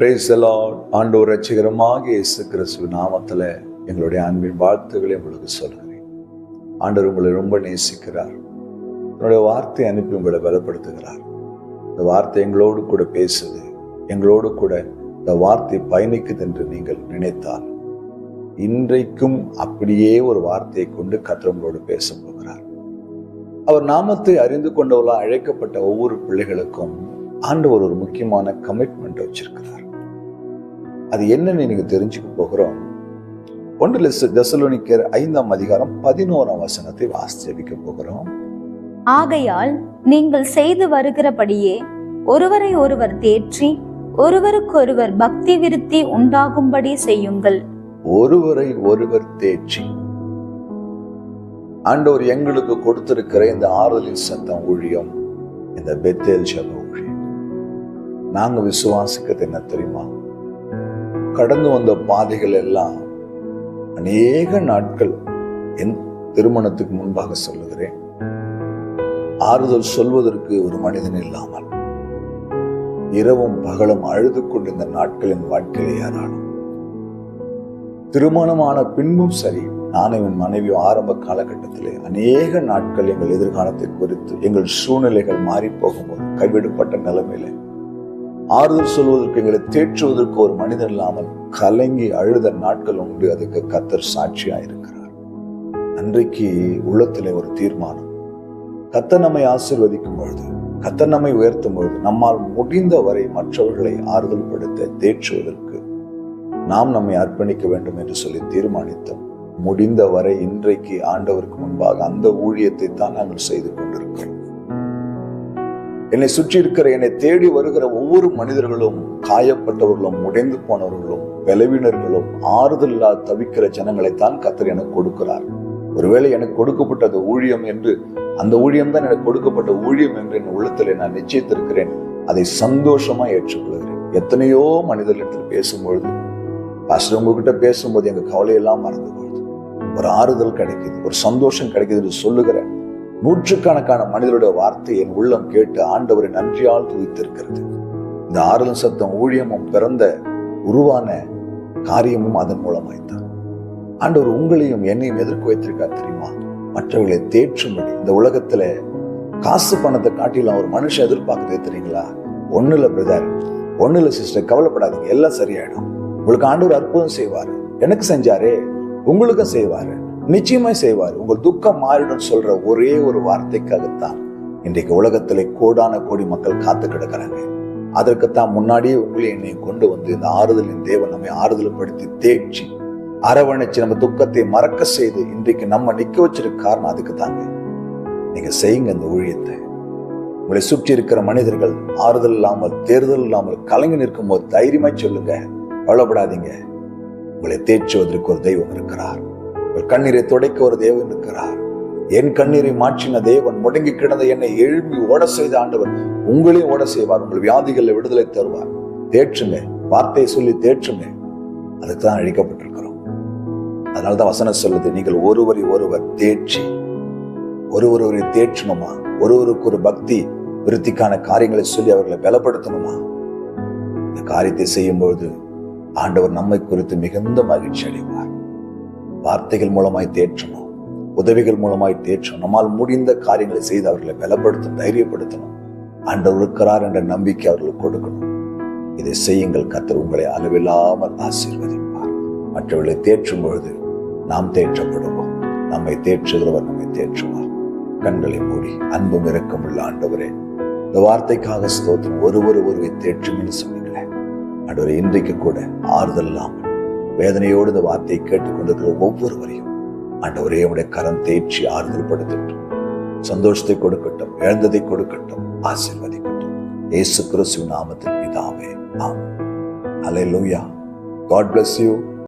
Brace ஆண்டவர் ரட்சிகரமாக இயேசு கிறிஸ்துவ நாமத்தில் எங்களுடைய அன்பின் வாழ்த்துக்களை உங்களுக்கு சொல்கிறேன். ஆண்டவர் உங்களை ரொம்ப நேசிக்கிறார். என்னுடைய வார்த்தை அனுப்பி உங்களை பலப்படுத்துகிறார். இந்த வார்த்தை எங்களோடு கூட பேசுது. எங்களோடு கூட இந்த வார்த்தை பயணிக்குது என்று நீங்கள் நினைத்தால் இன்றைக்கும் அப்படியே ஒரு வார்த்தையை கொண்டு கத்திரங்களோடு பேச போகிறார். அவர் நாமத்தை அறிந்து கொண்டவர்களால் அழைக்கப்பட்ட ஒவ்வொரு பிள்ளைகளுக்கும் ஆண்டவர் ஒரு முக்கியமான கமிட்மெண்ட் வச்சிருக்கிறார். அது என்னன்னு நீங்க தெரிஞ்சுக்க போகிறோம். ஒன்றில் தசலோனிக்கர் ஐந்தாம் அதிகாரம் பதினோராம் வசனத்தை வாசிக்க போகிறோம். ஆகையால் நீங்கள் செய்து வருகிறபடியே ஒருவரை ஒருவர் தேற்றி ஒருவருக்கொருவர் பக்தி விருத்தி உண்டாகும்படி செய்யுங்கள். ஒருவரை ஒருவர் தேற்றி. ஆண்டவர் எங்களுக்கு கொடுத்திருக்கிற இந்த ஆறுதலின் சத்தம் ஊழியம் இந்த பெத்தேல் ஜப ஊழியம். நாங்க விசுவாசிக்கிறது என்ன தெரியுமா? கடந்து வந்த பாதைகள் எல்லாம் அநேக நாட்கள் என் திருமணத்துக்கு முன்பாக சொல்லுகிறேன். ஆறுதல் சொல்வதற்கு ஒரு மனிதன் இல்லாமல் இரவும் பகலும் அழுது கொண்டிருந்த நாட்களின் வாழ்க்கையிலே யாராலும் திருமணமான பின்பும் சரி நானும் என் மனைவியும் ஆரம்ப காலகட்டத்திலே அநேக நாட்கள் எங்கள் எதிர்காலத்தை குறித்து எங்கள் சூழ்நிலைகள் மாறி போகும்போது கைவிடப்பட்ட நிலைமையில ஆறுதல் சொல்வதற்கு எங்களை தேற்றுவதற்கு ஒரு மனிதன் இல்லாமல் கலங்கி அழுத நாட்கள் உண்டு. அதுக்கு கத்தர் சாட்சியா இருக்கிறார் அன்றைக்கு உள்ளத்தில் ஒரு தீர்மானம். கத்தர் நம்மை ஆசிர்வதிக்கும் பொழுது கத்தர் நம்மை உயர்த்தும் பொழுது நம்மால் முடிந்த வரை மற்றவர்களை ஆறுதல் படுத்த தேற்றுவதற்கு நாம் நம்மை அர்ப்பணிக்க வேண்டும் என்று சொல்லி தீர்மானித்தோம். முடிந்த வரை இன்றைக்கு ஆண்டவருக்கு முன்பாக அந்த ஊழியத்தை தான் நாங்கள் செய்து கொண்டிருக்கிறோம். என்னை சுற்றி இருக்கிற என்னை தேடி வருகிற ஒவ்வொரு மனிதர்களும் காயப்பட்டவர்களும் உடைந்து போனவர்களும் விளைவினர்களும் ஆறுதல் இல்லாத தவிக்கிற ஜனங்களைத்தான் கத்தர் எனக்கு கொடுக்கிறார். ஒருவேளை எனக்கு கொடுக்கப்பட்டது ஊழியம் என்று அந்த ஊழியம் தான் எனக்கு கொடுக்கப்பட்ட ஊழியம் என்று என் உள்ளத்தில் நான் நிச்சயத்திருக்கிறேன். அதை சந்தோஷமா ஏற்றுக்கொள்கிறேன். எத்தனையோ மனிதர்களிடத்தில் பேசும்பொழுது பாஸ்டர் உங்ககிட்ட பேசும்போது எங்க கவலையெல்லாம் மறந்து போகுது ஒரு ஆறுதல் கிடைக்குது ஒரு சந்தோஷம் கிடைக்குது என்று நூற்றுக்கணக்கான மனிதருடைய வார்த்தை என் உள்ளம் கேட்டு ஆண்டவரை நன்றியால் துதித்திருக்கிறது. இந்த ஆறுதல் சத்தம் ஊழியமும் பிறந்த உருவான காரியமும் அதன் மூலமாய்த்தான். ஆண்டவர் உங்களையும் என்னையும் எதிர்க்க வைத்திருக்கார் தெரியுமா? மற்றவர்களை தேற்றும்படி. இந்த உலகத்துல காசு பணத்தை காட்டிலும் ஒரு மனுஷன் எதிர்பார்க்கறது தெரியுங்களா? ஒண்ணு இல்ல பிரதர் ஒண்ணு இல்லை சிஸ்டர் கவலைப்படாதீங்க. எல்லாம் சரியாயிடும். உங்களுக்கு ஆண்டவர் அற்புதம் செய்வாரு. எனக்கு செஞ்சாரே. உங்களுக்கும் செய்வாரு. நிச்சயமாய் செய்வார். உங்கள் துக்கம் மாறிடும் சொல்ற ஒரே ஒரு வார்த்தைக்காகத்தான் இன்றைக்கு உலகத்திலே கோடான கோடி மக்கள் காத்து கிடக்கிறாங்க. அதற்குத்தான் முன்னாடியே உங்களை என்னை கொண்டு வந்து இந்த ஆறுதலின் தேவன் நம்மை ஆறுதல்படுத்தி தேய்ச்சி அரவணைச்சு நம்ம துக்கத்தை மறக்க செய்து இன்றைக்கு நம்ம நிக்க வச்சிருக்க காரணம் அதுக்கு தாங்க நீங்க செய்யுங்க இந்த ஊழியத்தை. உங்களை சுற்றி இருக்கிற மனிதர்கள் ஆறுதல் இல்லாமல் தேர்தல் இல்லாமல் கலங்கி நிற்கும் போது தைரியமாய் சொல்லுங்க. கவலைப்படாதீங்க. உங்களை தேற்றுவதற்கு ஒரு தெய்வம் இருக்கிறார். கண்ணீரை துடைக்க ஒரு தேவன் இருக்கிறார். என் கண்ணீரை மாற்றின தேவன் முடங்கி கிடந்த என்னை எழுப்பி ஓட செய்த ஆண்டவர் உங்களையும் ஓட செய்வார் உங்கள் வியாதிகளில் விடுதலை தருவார். தேற்றுங்க வார்த்தையை சொல்லி தேற்றுங்க. அதுக்கு தான் அழிக்கப்பட்டிருக்கிறோம். அதனால்தான் வசனம் சொல்லுது நீங்கள் ஒருவரை ஒருவர் தேற்றி ஒரு ஒருவரை தேற்றணுமா? ஒருவருக்கு ஒரு பக்தி விருத்திக்கான காரியங்களை சொல்லி அவர்களை பலப்படுத்தணுமா? இந்த காரியத்தை செய்யும்பொழுது ஆண்டவர் நம்மை குறித்து மிகுந்த மகிழ்ச்சி அடைவார். வார்த்தைகள் மூலமாய் தேற்றணும் உதவிகள் மூலமாய் தேற்றணும். நம்மால் முடிந்த காரியங்களை செய்து அவர்களை பலப்படுத்தணும் தைரியப்படுத்தணும். ஆண்டவர் இருக்கிறார் என்ற நம்பிக்கை அவர்களுக்கு கொடுக்கணும். இதை செய்யுங்கள் கத்தர் உங்களை அளவில்லாமல் ஆசீர்வதிப்பார். மற்றவர்களை தேற்றும் பொழுது நாம் தேற்றப்படுவோம். நம்மை தேற்றுகிறவர் நம்மை தேற்றுவார். கண்களை மூடி அன்பும் இறக்கம் உள்ள ஆண்டவரே இந்த வார்த்தைக்காக ஸ்தோத்திரம். ஒருவர் ஒருவை தேற்றும்னு சொன்னீங்களே. ஆண்டவரே இன்றைக்கு கூட ஆறுதல் இல்லாமல் வேதனையோடு இந்த வார்த்தையை கேட்டுக்கொண்டிருக்கிற ஒவ்வொருவரையும் ஆண்டவரே உடைய கரம் தேய்ச்சி ஆறுதல் படுத்தட்டும் சந்தோஷத்தை கொடுக்கட்டும் எழுந்ததை கொடுக்கட்டும் ஆசீர்வதிக்கட்டும். ஏசு கிறிஸ்து நாமத்தில் பிதாவே அலை லூயா காட் பிளஸ் யூ